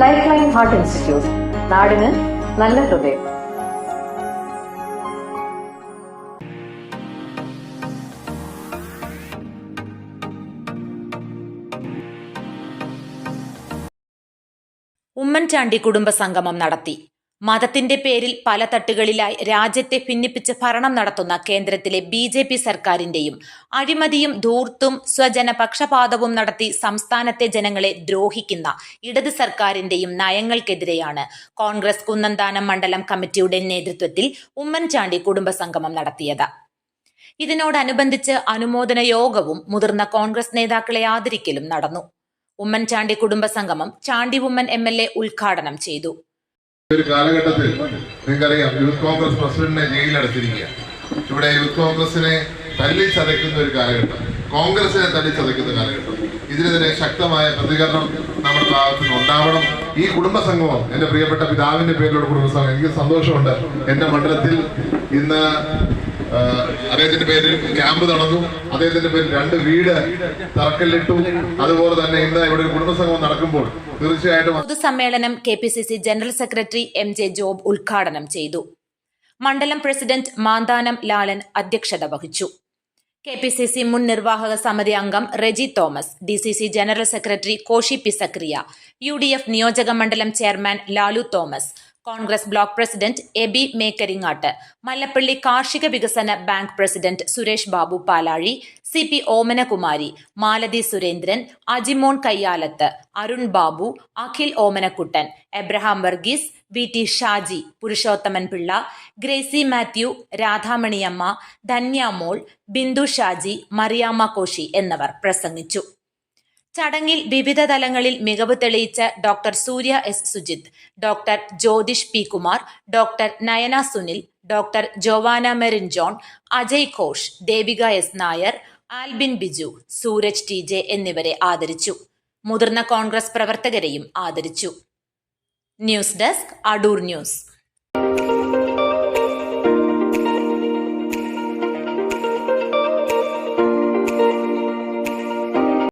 Life line heart institute നാടിന് നല്ല ഹൃദയം. ഉമ്മൻചാണ്ടി കുടുംബ സംഗമം നടത്തി. മതത്തിന്റെ പേരിൽ പല തട്ടുകളിലായി രാജ്യത്തെ ഭിന്നിപ്പിച്ച് ഭരണം നടത്തുന്ന കേന്ദ്രത്തിലെ ബി ജെ പി സർക്കാരിന്റെയും അഴിമതിയും ധൂർത്തും സ്വജനപക്ഷപാതവും നടത്തി സംസ്ഥാനത്തെ ജനങ്ങളെ ദ്രോഹിക്കുന്ന ഇടത് സർക്കാരിന്റെയും നയങ്ങൾക്കെതിരെയാണ് കോൺഗ്രസ് കുന്നന്താനം മണ്ഡലം കമ്മിറ്റിയുടെ നേതൃത്വത്തിൽ ഉമ്മൻചാണ്ടി കുടുംബസംഗമം നടത്തിയത്. ഇതിനോടനുബന്ധിച്ച് അനുമോദന യോഗവും മുതിർന്ന കോൺഗ്രസ് നേതാക്കളെ ആദരിക്കലും നടന്നു. ഉമ്മൻചാണ്ടി കുടുംബസംഗമം ചാണ്ടി ഉമ്മൻ എം ഉദ്ഘാടനം ചെയ്തു. ഒരു കാലഘട്ടത്തിൽ നിങ്ങൾക്കറിയാം യൂത്ത് കോൺഗ്രസ് പ്രസിഡന്റിനെ ജയിലിലടച്ചിരിക്കുക. ഇവിടെ യൂത്ത് കോൺഗ്രസിനെ തല്ലി ചതയ്ക്കുന്ന ഒരു കാലഘട്ടം കോൺഗ്രസിനെ തല്ലി ചതയ്ക്കുന്ന കാലഘട്ടം. ഇതിനെതിരെ ശക്തമായ പ്രതികരണം നമ്മുടെ ഭാഗത്തു ഉണ്ടാവണം. ഈ കുടുംബസംഗമം എന്റെ പ്രിയപ്പെട്ട പിതാവിന്റെ പേരിലുള്ള കുടുംബസംഗം എനിക്ക് സന്തോഷമുണ്ട്. എന്റെ മണ്ഡലത്തിൽ ഇന്ന് അദ്ദേഹത്തിന്റെ പേരിൽ ക്യാമ്പ് നടന്നു. അദ്ദേഹത്തിന്റെ പേരിൽ രണ്ട് വീട് തറക്കല്ലിട്ടു. അതുപോലെ തന്നെ ഇന്ന് ഇവിടെ ഒരു കുടുംബസംഗമം നടക്കുമ്പോൾ തീർച്ചയായിട്ടും പൊതുസമ്മേളനം K P C C general secretary M J Job ഉദ്ഘാടനം ചെയ്തു. മണ്ഡലം പ്രസിഡന്റ് മാന്താനം ലാലൻ അധ്യക്ഷത വഹിച്ചു. കെ പി സി സി മുൻ നിർവാഹക സമിതി അംഗം Reji Thomas D C C general secretary Koshy P Zachariah U D F നിയോജക മണ്ഡലം chairman Lalu Thomas Congress block president Aby Mekkaringattu Mallappally കാർഷിക വികസന bank president Suresh Babu Palazhi C P Omanakumari Malathi Surendran Ajimon Kayyalath Arun Babu Akhil Omanakuttan Abraham Varghese V T Shaji Purushothaman Pillai Gracy Mathew Radhamaniyamma Dhanyamol Bindu Shaji Mariyamma Koshy എന്നിവർ പ്രസംഗിച്ചു. ചടങ്ങിൽ വിവിധ തലങ്ങളിൽ മികവ് തെളിയിച്ച doctor Surya S Sujith doctor Jyothish P Kumar doctor Nayana Sunil doctor Joanna Merin John Ajay Ghosh Devika S Nair Albin Biju Sooraj T J എന്നിവരെ ആദരിച്ചു. മുതിർന്ന കോൺഗ്രസ് പ്രവർത്തകരെയും ആദരിച്ചു. News desk Adoor news.